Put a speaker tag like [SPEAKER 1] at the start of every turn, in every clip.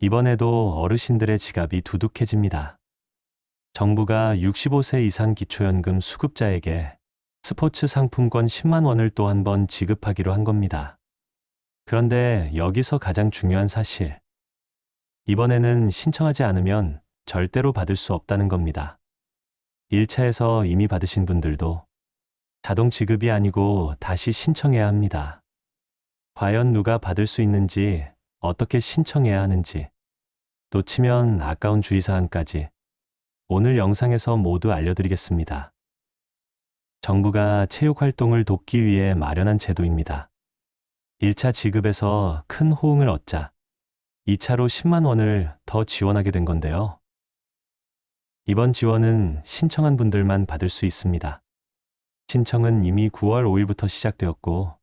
[SPEAKER 1] 이번에도 어르신들의 지갑이 두둑해집니다. 정부가 65세 이상 기초연금 수급자에게 스포츠 상품권 10만 원을 또 한 번 지급하기로 한 겁니다. 그런데 여기서 가장 중요한 사실. 이번에는 신청하지 않으면 절대로 받을 수 없다는 겁니다. 1차에서 이미 받으신 분들도 자동 지급이 아니고 다시 신청해야 합니다. 과연 누가 받을 수 있는지, 어떻게 신청해야 하는지, 놓치면 아까운 주의사항까지 오늘 영상에서 모두 알려드리겠습니다. 정부가 체육 활동을 돕기 위해 마련한 제도입니다. 1차 지급에서 큰 호응을 얻자 2차로 10만 원을 더 지원하게 된 건데요. 이번 지원은 신청한 분들만 받을 수 있습니다. 신청은 이미 9월 5일부터 시작되었고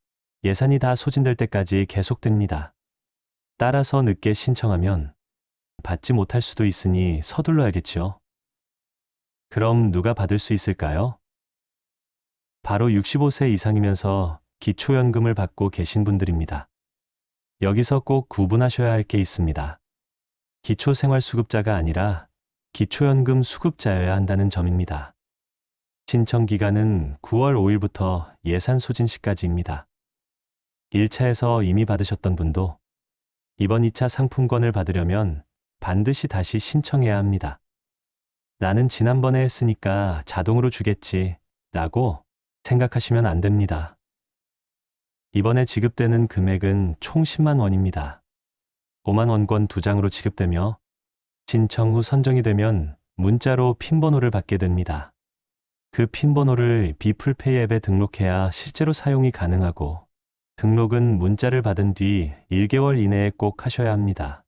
[SPEAKER 1] 예산이 다 소진될 때까지 계속됩니다. 따라서 늦게 신청하면 받지 못할 수도 있으니 서둘러야겠지요. 그럼 누가 받을 수 있을까요? 바로 65세 이상이면서 기초연금을 받고 계신 분들입니다. 여기서 꼭 구분하셔야 할 게 있습니다. 기초생활수급자가 아니라 기초연금 수급자여야 한다는 점입니다. 신청 기간은 9월 5일부터 예산 소진 시까지입니다. 1차에서 이미 받으셨던 분도 이번 2차 상품권을 받으려면 반드시 다시 신청해야 합니다. 나는 지난번에 했으니까 자동으로 주겠지 라고 생각하시면 안 됩니다. 이번에 지급되는 금액은 총 10만 원입니다. 5만 원권 2장으로 지급되며 신청 후 선정이 되면 문자로 핀 번호를 받게 됩니다. 그 핀 번호를 비풀페이 앱에 등록해야 실제로 사용이 가능하고 등록은 문자를 받은 뒤 1개월 이내에 꼭 하셔야 합니다.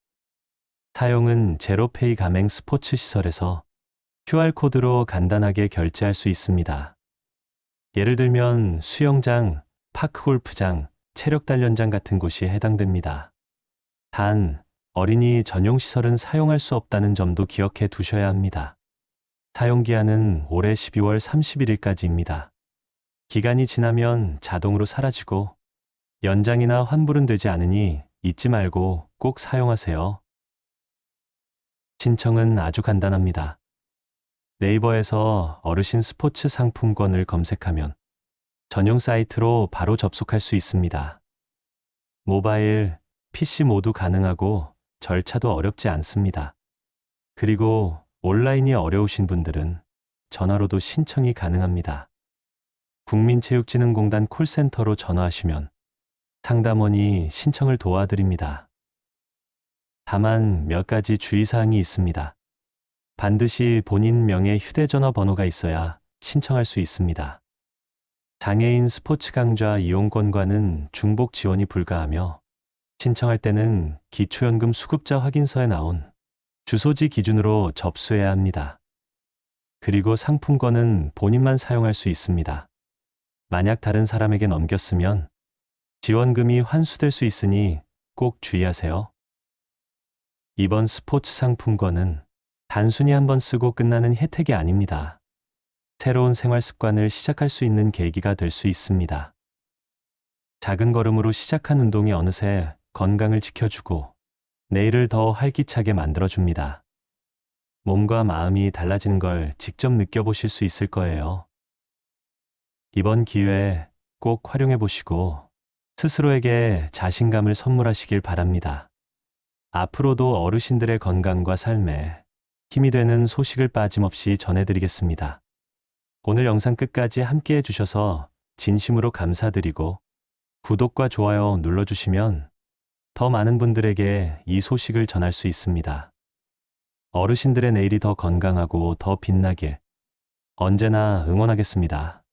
[SPEAKER 1] 사용은 제로페이 가맹 스포츠 시설에서 QR코드로 간단하게 결제할 수 있습니다. 예를 들면 수영장, 파크골프장, 체력단련장 같은 곳이 해당됩니다. 단, 어린이 전용 시설은 사용할 수 없다는 점도 기억해 두셔야 합니다. 사용 기한은 올해 12월 31일까지입니다. 기간이 지나면 자동으로 사라지고 연장이나 환불은 되지 않으니 잊지 말고 꼭 사용하세요. 신청은 아주 간단합니다. 네이버에서 어르신 스포츠 상품권을 검색하면 전용 사이트로 바로 접속할 수 있습니다. 모바일, PC 모두 가능하고 절차도 어렵지 않습니다. 그리고 온라인이 어려우신 분들은 전화로도 신청이 가능합니다. 국민체육진흥공단 콜센터로 전화하시면 상담원이 신청을 도와드립니다. 다만 몇 가지 주의사항이 있습니다. 반드시 본인 명의 휴대전화 번호가 있어야 신청할 수 있습니다. 장애인 스포츠 강좌 이용권과는 중복 지원이 불가하며 신청할 때는 기초연금 수급자 확인서에 나온 주소지 기준으로 접수해야 합니다. 그리고 상품권은 본인만 사용할 수 있습니다. 만약 다른 사람에게 넘겼으면 지원금이 환수될 수 있으니 꼭 주의하세요. 이번 스포츠 상품권은 단순히 한번 쓰고 끝나는 혜택이 아닙니다. 새로운 생활 습관을 시작할 수 있는 계기가 될 수 있습니다. 작은 걸음으로 시작한 운동이 어느새 건강을 지켜주고 내일을 더 활기차게 만들어줍니다. 몸과 마음이 달라지는 걸 직접 느껴보실 수 있을 거예요. 이번 기회에 꼭 활용해 보시고 스스로에게 자신감을 선물하시길 바랍니다. 앞으로도 어르신들의 건강과 삶에 힘이 되는 소식을 빠짐없이 전해드리겠습니다. 오늘 영상 끝까지 함께 해주셔서 진심으로 감사드리고 구독과 좋아요 눌러주시면 더 많은 분들에게 이 소식을 전할 수 있습니다. 어르신들의 내일이 더 건강하고 더 빛나게 언제나 응원하겠습니다.